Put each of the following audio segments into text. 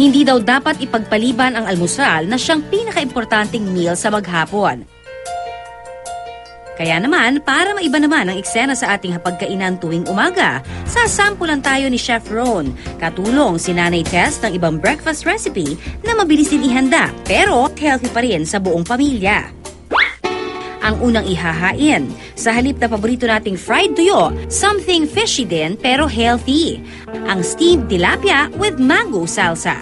Hindi daw dapat ipagpaliban ang almusal na siyang pinakaimportanteng meal sa maghapon. Kaya naman, para maiba naman ang eksena sa ating hapagkainan tuwing umaga, sasampulan tayo ni Chef Ron. Katulong si Nanay Tess ng ibang breakfast recipe na mabilis din ihanda, pero healthy pa rin sa buong pamilya. Ang unang ihahain, sa halip na paborito nating fried tuyo, something fishy din pero healthy. Ang steamed tilapia with mango salsa.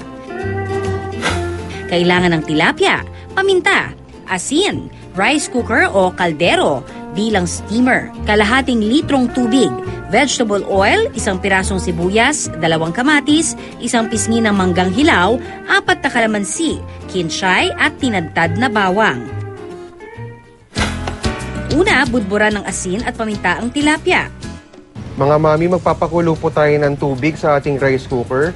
Kailangan ng tilapia, paminta, asin, rice cooker o kaldero, bilang steamer, kalahating litrong tubig, vegetable oil, isang pirasong sibuyas, dalawang kamatis, isang pisngi ng manggang hilaw, apat na kalamansi, kinshay at tinadtad na bawang. Una, budburan ng asin at paminta ang tilapia. Mga mami, magpapakulo po tayo ng tubig sa ating rice cooker.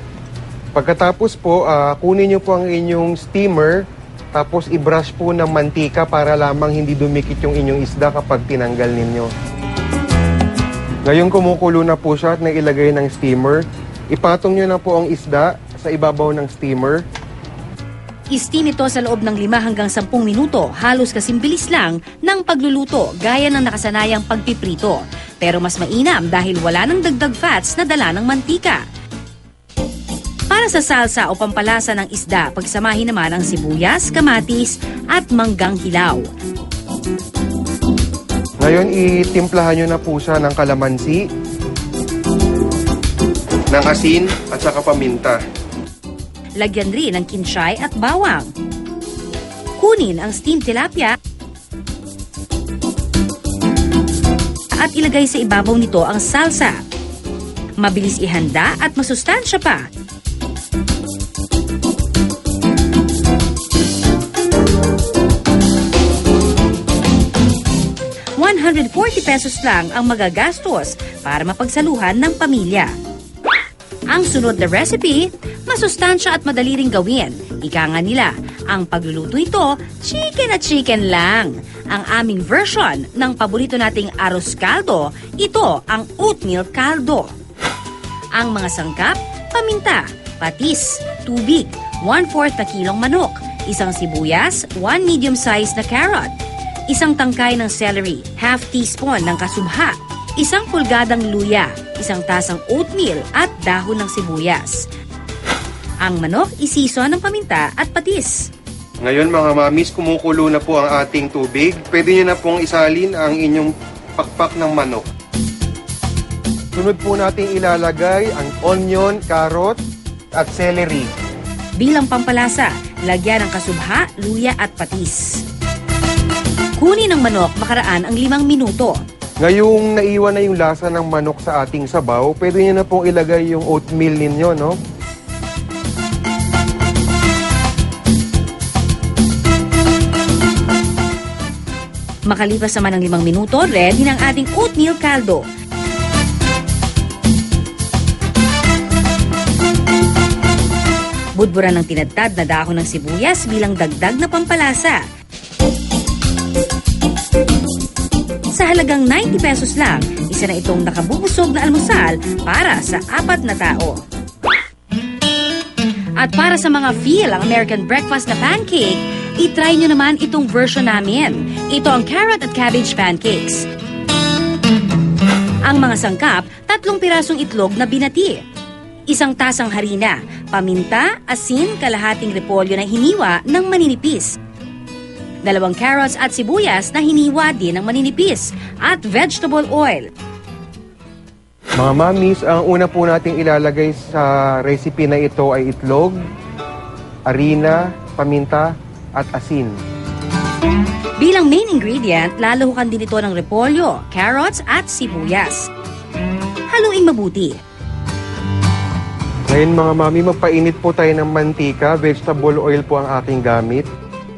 Pagkatapos po, ah, kunin niyo po ang inyong steamer, tapos i-brush po ng mantika para lamang hindi dumikit yung inyong isda kapag tinanggal ninyo. Ngayon kumukulo na po siya at nailagay ng steamer. Ipatong niyo na po ang isda sa ibabaw ng steamer. Steam ito sa loob ng 5 hanggang 10 minuto, halos kasing bilis lang ng pagluluto gaya ng nakasanayang pagpiprito. Pero mas mainam dahil wala ng dagdag fats na dala ng mantika. Para sa salsa o pampalasa ng isda, pagsamahin naman ang sibuyas, kamatis at manggang hilaw. Ngayon, itimplahan nyo na po siya ng kalamansi, ng asin at saka paminta. Lagyan rin ng kinshay at bawang. Kunin ang steamed tilapia at ilagay sa ibabaw nito ang salsa. Mabilis ihanda at masustansya pa. $140 pesos lang ang magagastos para mapagsaluhan ng pamilya. Ang sunod na recipe, masustansya at madali ring gawin. Ika nga nila, ang pagluluto ito, chicken at chicken lang. Ang aming version ng paborito nating arroz caldo, ito ang oatmeal caldo. Ang mga sangkap, paminta, patis, tubig, 1-4 na kilong manok, isang sibuyas, 1 medium-sized na carrot, isang tangkay ng celery, half teaspoon ng kasubha, isang pulgadang luya, isang tasang oatmeal at dahon ng sibuyas. Ang manok isison ng paminta at patis. Ngayon mga mamis, kumukulo na po ang ating tubig. Pwede nyo na pong isalin ang inyong pakpak ng manok. Sunod po natin ilalagay ang onion, carrot, at celery. Bilang pampalasa, lagyan ng kasubha, luya at patis. Kunin ang manok makaraan ang limang minuto. Ngayong naiwan na yung lasa ng manok sa ating sabaw, pwede nyo na pong ilagay yung oatmeal ninyo, no? Makalipas naman ng limang minuto, ready ng ating oatmeal caldo. Budburan ng tinadtad na dahon ng sibuyas bilang dagdag na pampalasa. Sa halagang 90 pesos lang, isa na itong nakabubusog na almusal para sa apat na tao. At para sa mga feel ang American breakfast na pancake, itry nyo naman itong version namin. Ito ang carrot at cabbage pancakes. Ang mga sangkap, tatlong pirasong itlog na binati. Isang tasang harina, paminta, asin, kalahating repolyo na hiniwa ng maninipis. Dalawang carrots at sibuyas na hiniwa din ng maninipis at vegetable oil. Mga mamis, ang una po nating ilalagay sa recipe na ito ay itlog, harina, paminta, at asin. Bilang main ingredient, lalahukan din ito ng repolyo, carrots at sibuyas. Haluing mabuti. Ngayon mga mami, magpainit po tayo ng mantika. Vegetable oil po ang aking gamit.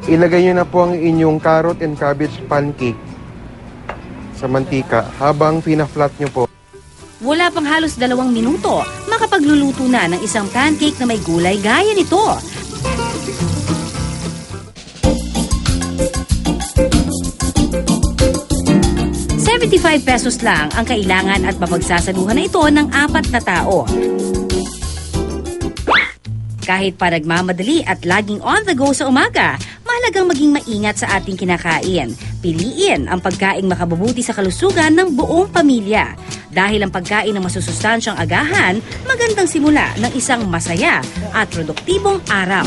Ilagay nyo na po ang inyong carrot and cabbage pancake sa mantika habang pina-flat nyo po. Wala pang halos dalawang minuto, makapagluluto na ng isang pancake na may gulay gaya nito. $75 pesos lang ang kailangan at mapagsasaluhan na ito ng apat na tao. Kahit pa nagmamadali at laging on the go sa umaga, mahalagang maging maingat sa ating kinakain. Piliin ang pagkaing makabubuti sa kalusugan ng buong pamilya. Dahil ang pagkain ng masusustansyang agahan, magandang simula ng isang masaya at produktibong araw.